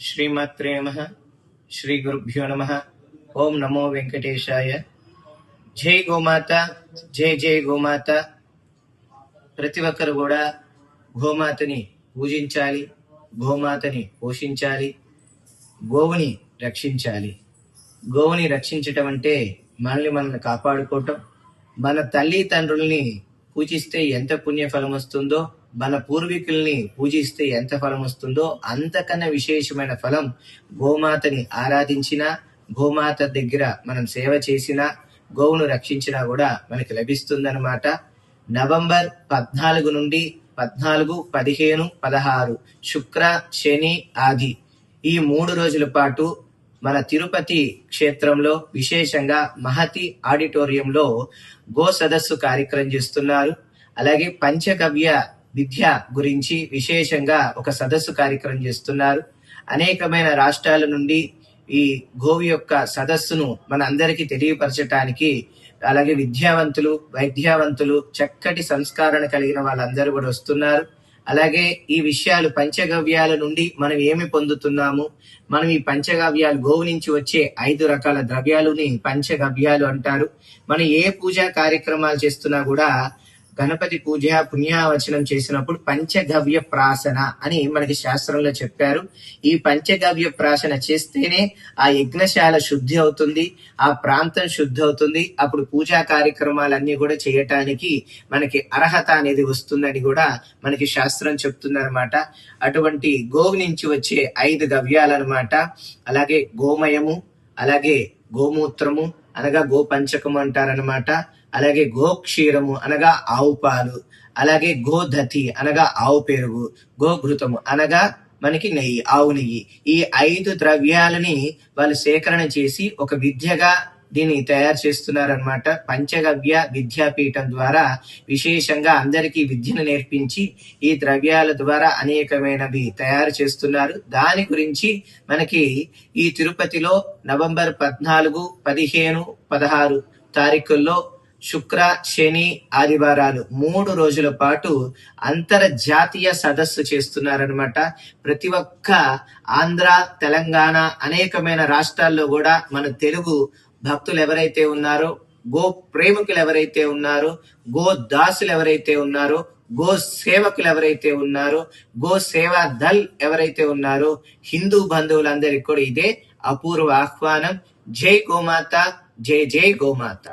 శ్రీమాత్రే నమ శ్రీ గురుభ్యో నమ ఓం నమో వెంకటేశాయ జై గోమాత జై జై గోమాత ప్రతి ఒక్కరు కూడా గోమాతని పూజించాలి గోమాతని పోషించాలి గోవుని రక్షించాలి. గోవుని రక్షించటం అంటే మనల్ని మనల్ని కాపాడుకోవటం. మన తల్లి తండ్రుల్ని పూజిస్తే ఎంత పుణ్యఫలం వస్తుందో మన పూర్వీకుల్ని పూజిస్తే ఎంత ఫలం వస్తుందో అంతకన్నా విశేషమైన ఫలం గోమాతని ఆరాధించినా గోమాత దగ్గర మనం సేవ చేసినా గోవును రక్షించినా కూడా మనకి లభిస్తుందన్నమాట. నవంబర్ పద్నాలుగు నుండి పద్నాలుగు పదిహేను పదహారు శుక్ర శని ఆది ఈ మూడు రోజుల పాటు మన తిరుపతి క్షేత్రంలో విశేషంగా మహతి ఆడిటోరియంలో గో సదస్సు కార్యక్రమం చేస్తున్నారు. అలాగే పంచగవ్య విద్య గురించి విశేషంగా ఒక సదస్సు కార్యక్రమం చేస్తున్నారు. అనేకమైన రాష్ట్రాల నుండి ఈ గోవి యొక్క సదస్సును మన అందరికీ తెలియపరచటానికి అలాగే విద్యావంతులు వైద్యావంతులు చక్కటి సంస్కరణ కలిగిన వాళ్ళందరూ కూడా వస్తున్నారు. అలాగే ఈ విషయాలు పంచగవ్యాల నుండి మనం ఏమి పొందుతున్నాము? మనం ఈ పంచగవ్యాలు గోవు నుంచి వచ్చే ఐదు రకాల ద్రవ్యాలుని పంచగవ్యాలు అంటారు. మనం ఏ పూజా కార్యక్రమాలు చేస్తున్నా కూడా గణపతి పూజ పుణ్యావచనం చేసినప్పుడు పంచగవ్య ప్రాసన అని మనకి శాస్త్రంలో చెప్పారు. ఈ పంచగవ్య ప్రాసన చేస్తేనే ఆ యజ్ఞశాల శుద్ధి అవుతుంది ఆ ప్రాంతం శుద్ధి అవుతుంది. అప్పుడు పూజా కార్యక్రమాలన్నీ కూడా చేయటానికి మనకి అర్హత అనేది వస్తుందని కూడా మనకి శాస్త్రం చెప్తుందనమాట అటువంటి గోవు నుంచి వచ్చే ఐదు గవ్యాలన్నమాట అలాగే గోమయము అలాగే గోమూత్రము అనగా గోపంచకము అంటారనమాట అలాగే గోక్షీరము అనగా ఆవు పాలు అలాగే గోధతి అనగా ఆవు పెరుగు గోఘృతము అనగా మనకి నెయ్యి ఆవు నెయ్యి. ఈ ఐదు ద్రవ్యాలని వాళ్ళు సేకరణ చేసి ఒక విద్యగా దీన్ని తయారు చేస్తున్నారనమాట పంచగవ్య విద్యాపీఠం ద్వారా విశేషంగా అందరికీ విద్యను నేర్పించి ఈ ద్రవ్యాల ద్వారా అనేకమైనవి తయారు చేస్తున్నారు. దాని గురించి మనకి ఈ తిరుపతిలో నవంబర్ పద్నాలుగు పదిహేను పదహారు తారీఖుల్లో శుక్ర శని ఆదివారాలు మూడు రోజుల పాటు అంతర్జాతీయ సదస్సు చేస్తున్నారనమాట ప్రతి ఒక్క ఆంధ్ర తెలంగాణ అనేకమైన రాష్ట్రాల్లో కూడా మన తెలుగు భక్తులు ఎవరైతే ఉన్నారో గో ప్రేమికులు ఎవరైతే ఉన్నారో గో దాసులు ఎవరైతే ఉన్నారో గో సేవకులు ఎవరైతే ఉన్నారో గో సేవా దల్ ఎవరైతే ఉన్నారో హిందూ బంధువులందరికీ కూడా ఇదే అపూర్వ ఆహ్వానం. జై గోమాత జై జై గోమాత.